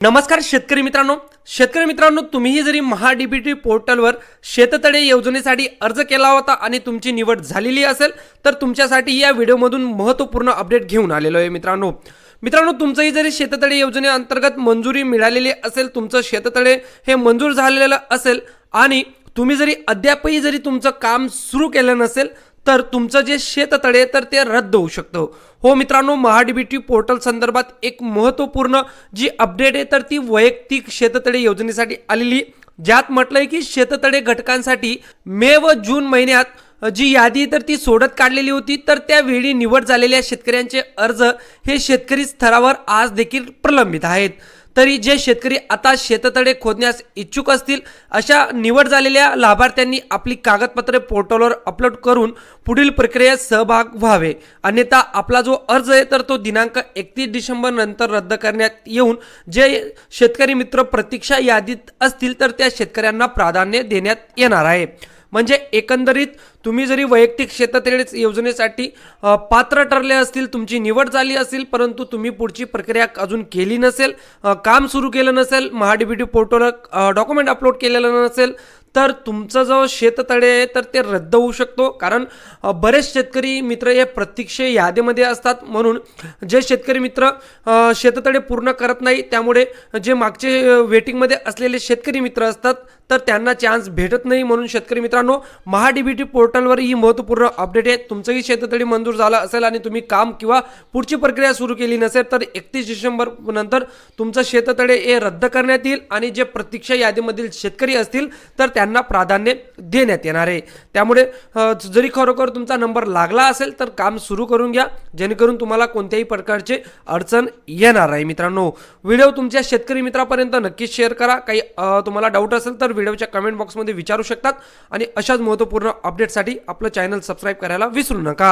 नमस्कार शेतकरी मित्रांनो. शेतकरी मित्रांनो तुम्हीही जरी महा डीबीटी पोर्टलवर शेततळे योजनेसाठी अर्ज केला होता आणि तुमची निवड झालेली असेल तर तुमच्यासाठी या व्हिडिओमधून महत्त्वपूर्ण अपडेट घेऊन आलेलो आहे मित्रांनो. मित्रांनो तुमचंही जरी शेततळे योजनेअंतर्गत मंजुरी मिळालेली असेल तुमचं शेततळे हे मंजूर झालेलं असेल आणि तुम्ही जरी अद्यापही जरी तुमचं काम सुरू केलं नसेल तर तुमचं जे शेततळे तर ते रद्द होऊ शकतं. हो मित्रांनो महाडीबीटी पोर्टल संदर्भात एक महत्त्वपूर्ण जी अपडेट आहे तर ती वैयक्तिक शेततळे योजनेसाठी आलेली ज्यात म्हटलंय की शेततळे घटकांसाठी मे व जून महिन्यात जी यादी तर ती सोडत काढलेली होती. तर त्यावेळी निवड झालेल्या शेतकऱ्यांचे अर्ज हे शेतकरी स्तरावर आज देखील प्रलंबित आहेत. तरी जे शेतकरी आता शेततळे खोदण्यास इच्छुक असतील अशा निवड झालेल्या लाभार्थ्यांनी आपली कागदपत्रे पोर्टलवर अपलोड करून पुढील प्रक्रियेत सहभाग व्हावे. अन्यथा आपला जो अर्ज आहे तर तो दिनांक एकतीस डिसेंबर नंतर रद्द करण्यात येऊन जे शेतकरी मित्र प्रतीक्षा यादीत असतील तर त्या शेतकऱ्यांना प्राधान्य देण्यात येणार आहे. म्हणजे एकंदरीत तुम्ही जरी वैयक्तिक शेततळे योजनेसाठी पात्र ठरले असतील तुमची निवड झाली असेल परंतु तुम्ही पुढची प्रक्रिया अजून केली नसेल काम सुरू केलं नसेल महाडीबीटी पोर्टलवर डॉक्युमेंट अपलोड केलेलं नसेल तर तुमचं जो शेततळे आहे तर ते रद्द होऊ शकतो. कारण बरेच शेतकरी मित्र हे प्रतीक्षा यादीमध्ये असतात. म्हणून जे शेतकरी मित्र शेततळे पूर्ण करत नाही त्यामुळे जे मागचे वेटिंगमध्ये असलेले शेतकरी मित्र असतात तर त्यांना चान्स भेटत नाही. म्हणून शेतकरी मित्रांनो महाडीबीटी पोर्टलवर ही महत्त्वपूर्ण अपडेट आहे. तुमचंही शेततळी मंजूर झालं असेल आणि तुम्ही काम किंवा पुढची प्रक्रिया सुरू केली नसेल तर एकतीस डिसेंबर नंतर तुमचं शेततळे हे रद्द करण्यात येईल. आणि जे प्रतीक्षा यादीमधील शेतकरी असतील तर त्यांना प्राधान्य देण्यात येणार आहे. त्यामुळे जरी खरोखर तुमचा नंबर लागला असेल तर काम सुरू करून घ्या. जेणेकरून तुम्हाला कोणत्याही प्रकारचे अडचण येणार आहे मित्रांनो. व्हिडिओ तुमच्या शेतकरी मित्रापर्यंत नक्कीच शेअर करा. काही तुम्हाला डाऊट असेल तर व्हिडिओच्या कमेंट बॉक्समध्ये विचारू शकतात. आणि अशाच महत्त्वपूर्ण अपडेटसाठी आपलं चॅनल सबस्क्राईब करायला विसरू नका.